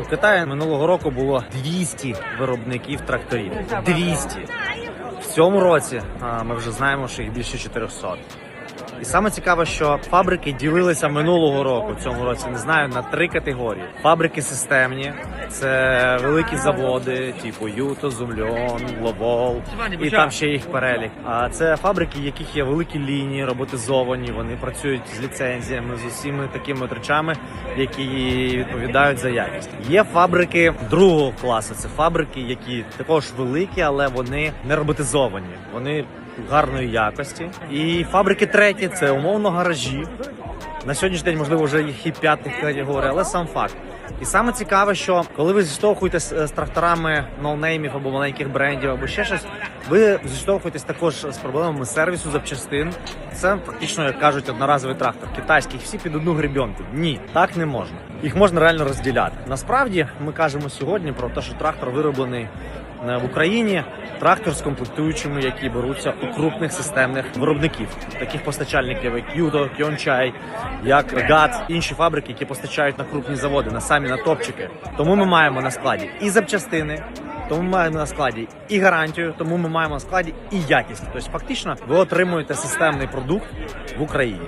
У Китаї минулого року було 200 виробників тракторів. 200. В цьому році а, ми вже знаємо, що їх більше 400. І саме цікаве, що фабрики ділилися минулого року. В цьому році не знаю на три категорії. Фабрики системні, це великі заводи, типу Юто, Зумльон, Ловол, і там ще їх перелік. А це фабрики, в яких є великі лінії, роботизовані. Вони працюють з ліцензіями, з усіми такими от речами, які відповідають за якість. Є фабрики другого класу. Це фабрики, які також великі, але вони не роботизовані. Вони гарної якості. І фабрики треті це умовно гаражі. На сьогоднішній день, можливо, вже їх і п'ятих категорій, але сам факт. І саме цікаве, що коли ви зіштовхуєтесь з з тракторами ноунеймів або маленьких брендів, або ще щось, ви зіштовхуєтесь також з проблемами сервісу запчастин. Це фактично, як кажуть, одноразовий трактор. Китайських всі під одну гребінку. Ні, так не можна. Їх можна реально розділяти. Насправді ми кажемо сьогодні про те, що трактор вироблений е, в Україні. Трактор з комплектуючими, які беруться у крупних системних виробників, таких постачальників, як Юдо, Кьончай, як ГАТ, інші фабрики, які постачають на крупні заводи, на самі на топчики. Тому ми маємо на складі і запчастини. Тому ми маємо на складі і гарантію, тому ми маємо на складі і якість. Тобто, фактично, ви отримуєте системний продукт в Україні.